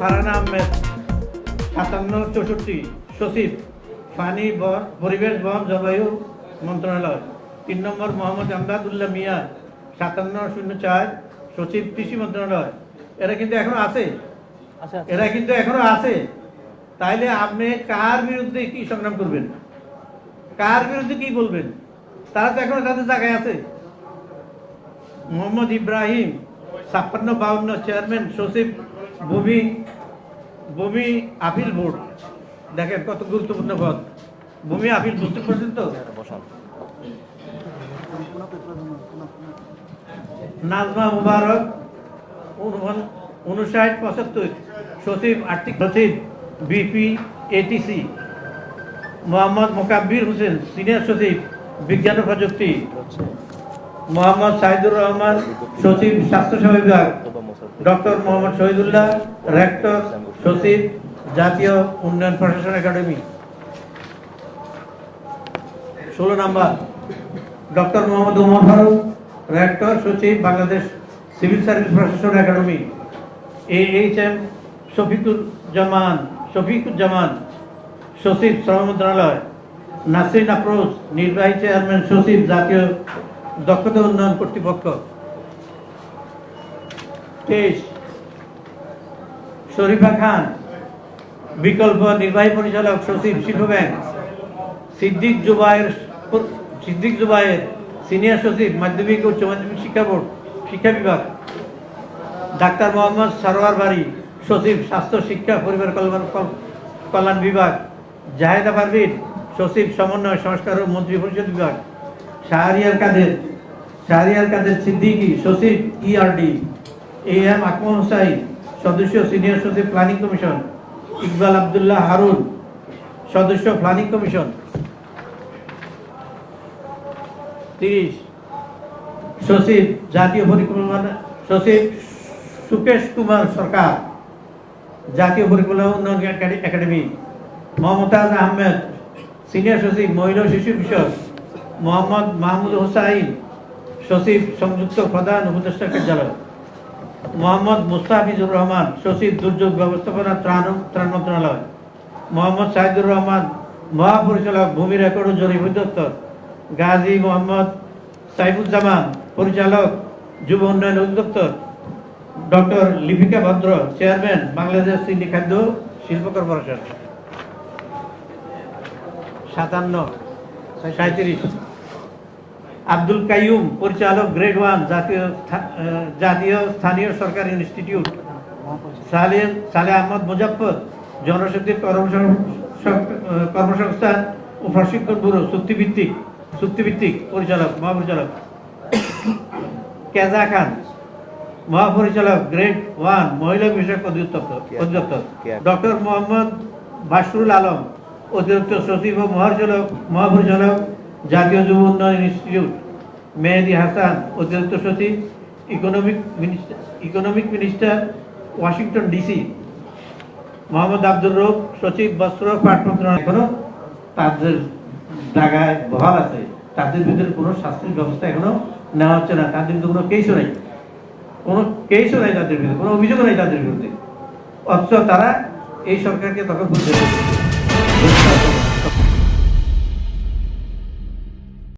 ফারহানা আহমেদ সাতান্ন চৌষট্টি সচিব পানি বন পরিবেশ বন জলবায়ু মন্ত্রণালয়। তিন নম্বর মোহাম্মদ আমদাদুল্লাহ মিয়া সাতান্ন শূন্য চার সচিব কৃষি মন্ত্রণালয়। এরা কিন্তু এখনও আছে। আচ্ছা। এরা কিন্তু এখনও আছে। তাইলে আপনি কার বিরুদ্ধে কি সংগ্রাম করবেন? কার বিরুদ্ধে কি বলবেন? তারা তো এখনও তাদের জায়গায় আছে। মোহাম্মদ ইব্রাহিম ছাপ্পান্ন বাউন্ন চেয়ারম্যান সচিব ভূমি ভূমি আপিল বোর্ড দেখেন কত গুরুত্বপূর্ণ পদ ভূমি আপিল বুঝতে পারছেন তো নাজমা মুবারক উনষাট, পঁচাত্তর। সচিব, আর্থিক সচিব, BP ATC Mohammad Mokabbir Hossain, senior সচিব, বিজ্ঞান ও প্রযুক্তি। মোহাম্মদ সাইদুর রহমান, সচিব স্বাস্থ্যসেবা বিভাগ। ডক্টর মোহাম্মদ শহীদুল্লাহ, রেক্টর সচিব জাতীয় উন্নয়ন প্রশাসন একাডেমি। ষোলো number, doctor Mohammad Umar Faruk, rector সচিব বাংলাদেশ সিভিল সার্ভিস প্রশাসন academy. A H M Shafiqur Zaman Shafiquzzaman, সচিব শ্রম মন্ত্রণালয়। নাসরিন আফরোজ, নির্বাহী চেয়ারম্যান সচিব জাতীয় দক্ষতা উন্নয়ন কর্তৃপক্ষ। তেইশ শরীফা খান, বিকল্প নির্বাহী পরিচালক সচিব শিল্প ব্যাংক। সিদ্দিক জুবাইর সিদ্দিক জুবাইর সিনিয়র সচিব মাধ্যমিক উচ্চ মাধ্যমিক শিক্ষা বোর্ড, শিক্ষা বিভাগ। ডাক্তার মোহাম্মদ সারোয়ার বাড়ি, সচিব স্বাস্থ্য শিক্ষা পরিবার কল্যাণ কল্যাণ বিভাগ। জাহেদা পারভিন, সচিব সমন্বয় সংস্কার ও মন্ত্রী পরিষদ বিভাগ। শাহরিয়ার কাদের শাহরিয়ার কাদের সিদ্দিকী, সচিব ERD A M Akmal Hossain, সদস্য সিনিয়র সচিব প্ল্যানিং কমিশন, ইকবাল আবদুল্লাহ হারুন, সদস্য প্ল্যানিং কমিশন। তিরিশ, সচিব জাতীয় পরিকল্পনা সচিব সুকেশ কুমার সরকার, জাতীয় পরিকল্পনা উন্নয়ন একাডে- একাডেমি। মমতাজ আহমেদ, সিনিয়র সচিব মহিলা শিশু বিষয় মোহাম্মদ মাহমুদ হোসাইন, সচিব সংযুক্ত প্রধান উপদেষ্টা কার্যালয়। মোহাম্মদ মুস্তাফিজুর রহমান সচিব দুর্যোগ ব্যবস্থাপনা ত্রাণ ত্রাণ মন্ত্রণালয়। মোহাম্মদ সাইদুর রহমান, মহাপরিচালক ভূমি রেকর্ড জরিপ অধিদপ্তর গাজী মোহাম্মদ সাইফুজ্জামান, পরিচালক যুব উন্নয়ন অধিদপ্তর ডক্টর লিপিকা ভদ্র, চেয়ারম্যান, বাংলাদেশ চিনি খাদ্য শিল্প কর্পোরেশন। সাতান্ন সাঁত্রিশ আব্দুল কাইয়ুম পরিচালক গ্রেড ওয়ান জাতীয় জাতীয় স্থানীয় সরকার ইনস্টিটিউট। সালে সালে আহমদ মুজাফর জনশক্তি কর্মসংস্থান ও প্রশিক্ষণ ব্যুরো চুক্তিভিত্তিক চুক্তিভিত্তিক পরিচালক মহাপরিচালক। কেজা খান মহাপরিচালক গ্রেড ওয়ান মহিলা বিষয়ক অধিদপ্তর অধিদপ্তর। ডক্টর মোহাম্মদ বাসরুল আলম অতিরিক্ত সচিব ও মহাপরিচালক মহাপরিচালক জাতীয় যুব উন্নয়ন ইনস্টিটিউট, মেহেদি হাসান, অতিরিক্ত সচিব, economic minister economic minister, Washington DC, Mohammad Abdur Rob, সচিব বস্ত্র পাট মন্ত্রণালয়। এখনও তাদের জায়গায় বহাল আছে। তাদের ভিতরে কোনো শাস্তির ব্যবস্থা এখনও নেওয়া হচ্ছে না। তাদের কোনো কেসও নাই। কোনো কেসও নাই তাদের বিরুদ্ধে কোনো অভিযোগও নাই তাদের বিরুদ্ধে। অথচ তারা এই সরকারকে তখন বুঝতে।